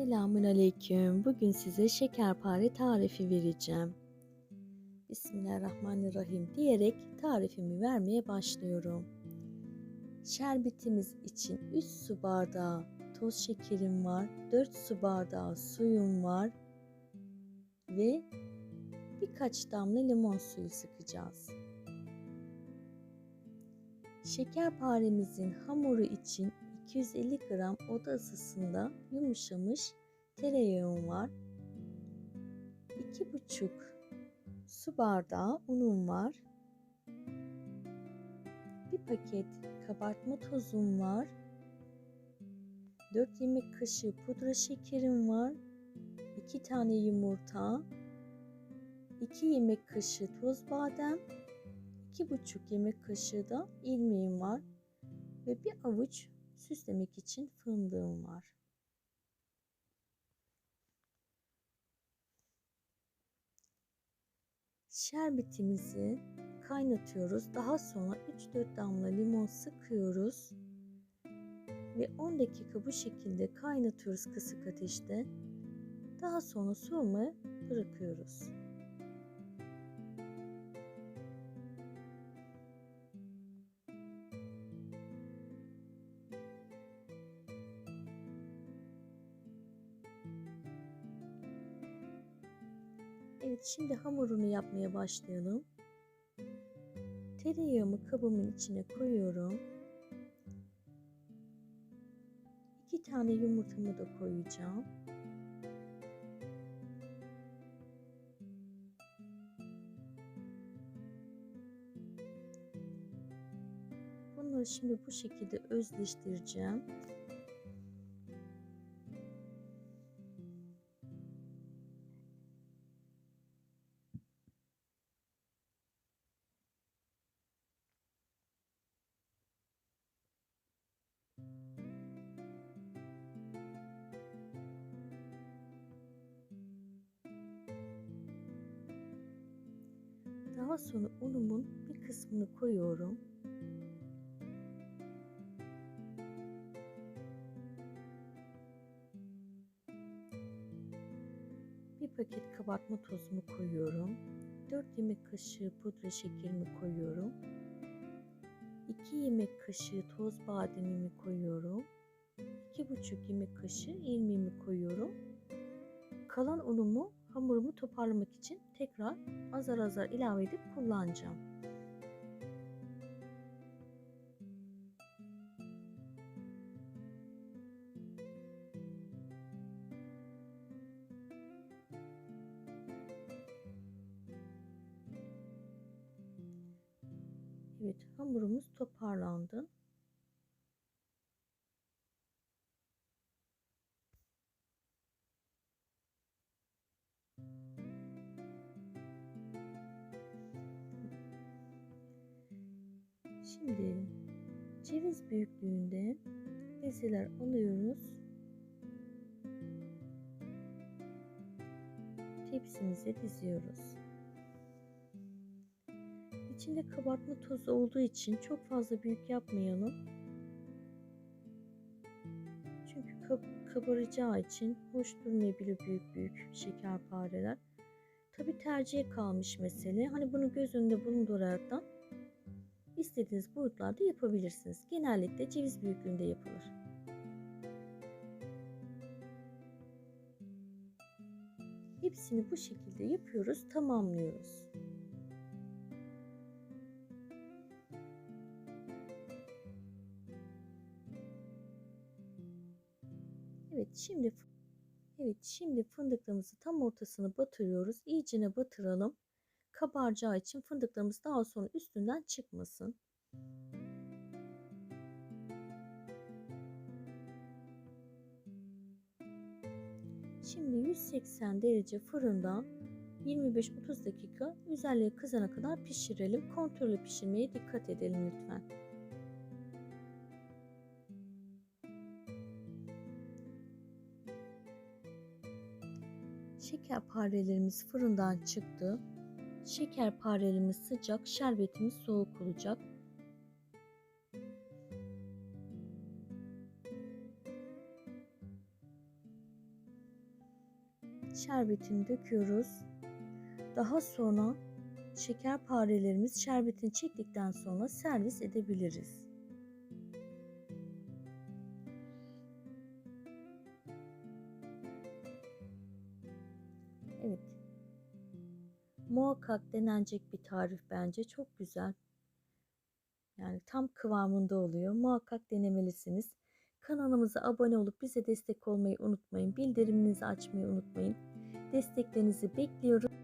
Selamun Aleyküm. Bugün size şekerpare tarifi vereceğim. Bismillahirrahmanirrahim diyerek tarifimi vermeye başlıyorum. Şerbetimiz için 3 su bardağı toz şekerim var, 4 su bardağı suyum var ve birkaç damla limon suyu sıkacağız. Şekerparemizin hamuru için 250 gram oda ısısında yumuşamış tereyağım var. 2,5 su bardağı unum var. Bir paket kabartma tozum var. 4 yemek kaşığı pudra şekerim var. 2 tane yumurta. 2 yemek kaşığı toz badem. 2,5 yemek kaşığı da irmiğim var ve bir avuç süslemek için fındığım var. Şerbetimizi kaynatıyoruz. Daha sonra 3-4 damla limon sıkıyoruz. Ve 10 dakika bu şekilde kaynatıyoruz kısık ateşte. Daha sonra soğumaya bırakıyoruz. Evet şimdi hamurunu yapmaya başlayalım. Tereyağımı kabımın içine koyuyorum. İki tane yumurtamı da koyacağım. Bunları şimdi bu şekilde özleştireceğim. Daha sonra unumun bir kısmını koyuyorum. Bir paket kabartma tozumu koyuyorum. 4 yemek kaşığı pudra şekerimi koyuyorum. 2 yemek kaşığı toz bademimi koyuyorum. 2,5 yemek kaşığı irmiğimi koyuyorum. Kalan unumu hamurumu toparlamak için tekrar azar azar ilave edip kullanacağım. Evet hamurumuz toparlandı. Şimdi ceviz büyüklüğünde bezeler alıyoruz. Tepsimize diziyoruz. İçinde kabartma tozu olduğu için çok fazla büyük yapmayalım. Çünkü kab kabaracağı için hoş durmayabilir büyük büyük şekerpareler. Tabi tercihe kalmış mesele. Hani bunu göz önünde bulunduraraktan istediğiniz boyutlarda yapabilirsiniz. Genellikle ceviz büyüklüğünde yapılır. Hepsini bu şekilde yapıyoruz, tamamlıyoruz. Evet, şimdi Evet, şimdi fındıklarımızı tam ortasına batırıyoruz. İyicene batıralım kabaracağı için fındıklarımız daha sonra üstünden çıkmasın. Şimdi 180 derece fırında 25-30 dakika üzerleri kızana kadar pişirelim. Kontrollü pişirmeye dikkat edelim lütfen. Şekerparelerimiz fırından çıktı. Şekerparelimiz sıcak, şerbetimiz soğuk olacak. şerbetini döküyoruz. Daha sonra şekerparelerimiz şerbetini çektikten sonra servis edebiliriz. Evet. Muhakkak denenecek bir tarif bence. Çok güzel. Yani tam kıvamında oluyor. Muhakkak denemelisiniz. Kanalımıza abone olup bize destek olmayı unutmayın. Bildiriminizi açmayı unutmayın. Desteklerinizi bekliyorum.